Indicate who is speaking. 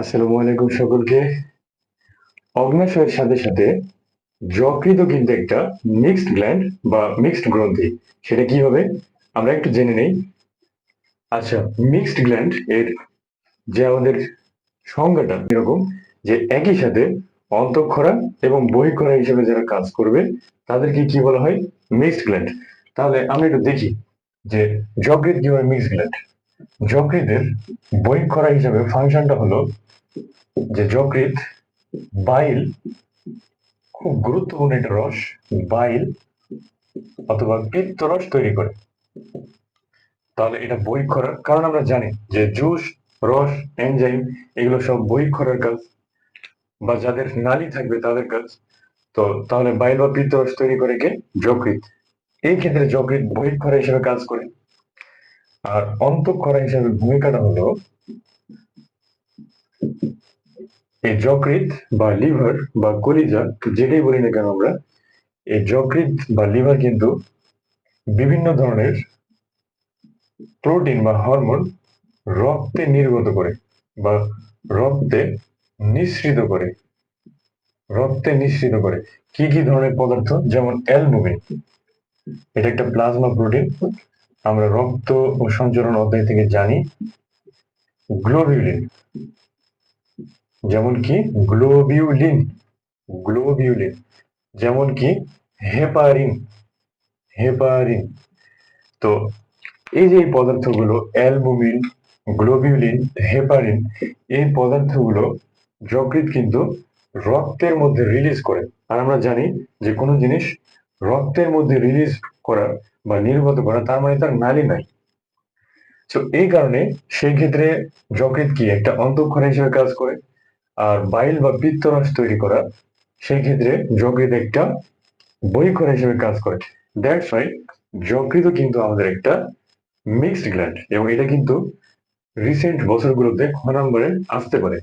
Speaker 1: আসসালামু আলাইকুম সকলকে। অগ্নাশয়ের সাথে সাথে যকৃত কিন্তু একটা মিক্সড গ্ল্যান্ড বা মিক্সড গ্রন্থি, সেটা কি হবে? আমরা একটু জেনে নেই। আচ্ছা মিক্সড গ্ল্যান্ড এর যে আমাদের সংজ্ঞাটা এরকম যে একই সাথে অন্তঃক্ষরা এবং বহিঃক্ষরা হিসেবে যারা কাজ করবে, তাদেরকে কি বলা হয়? মিক্সড গ্ল্যান্ড তাহলে আমরা একটু দেখি যে যকৃত কীভাবে মিক্সড গ্ল্যান্ড যকৃতের বহিঃক্ষরা হিসেবে ফাংশনটা হলো যে যকৃত বাইল, খুব গুরুত্বপূর্ণ একটা রস, বাইল অথবা পিত্তরস তৈরি করে। তাহলে এটা বই করার কারণ আমরা জানি যে জুস, রস, এনজাইম এগুলো সব বই করার কাজ বা যাদের নালি থাকবে তাদের কাজ। তো তাহলে বাইল বা পিত্তরস তৈরি করে কে? যকৃত এই ক্ষেত্রে যকৃত করা হিসেবে কাজ করে। আর অন্তঃক্ষরা হিসেবে ভূমিকাটা হলো এই যকৃত বা লিভার বা কলিজা, যেটাই বলি না কেন আমরা এই যকৃত বা লিভার কিন্তু বিভিন্ন ধরনের প্রোটিন বা হরমোন রক্তে নির্গত করে বা রক্তে নিঃসৃত করে। রক্তে নিঃসৃত করে। কি কি ধরনের পদার্থ? যেমন অ্যালবুমিন এটা একটা প্লাজমা প্রোটিন। আমরা রক্ত ও সঞ্চালন অধ্যায় থেকে জানি। গ্লোবিউলিন যেমন কি? গ্লোবিউলিন গ্লোবিউলিন যেমন কি? হেপারিন হেপারিন তো এই যে পদার্থগুলো অ্যালবুমিন গ্লোবিউলিন হেপারিন এই পদার্থগুলো যকৃত কিন্তু রক্তের মধ্যে রিলিজ করে। আর আমরা জানি যে কোনো জিনিস রক্তের মধ্যে রিলিজ করা বা নির্গত করা, তার মানে তার নালী নাই। তো এই কারণে সেই ক্ষেত্রে যকৃত কি? একটা অন্তঃক্ষরা হিসেবে কাজ করে। আর বাইল বা বৃত্তরস তৈরি করা, সেই ক্ষেত্রে যকৃত একটা বহিকর হিসেবে কাজ করে। দ্যাটস ওয়াই যকৃত কিন্তু আমাদের একটা মিক্সড গ্ল্যান্ড এবং এটা কিন্তু রিসেন্ট বছরগুলোতে খ নম্বরে আসতে পারে।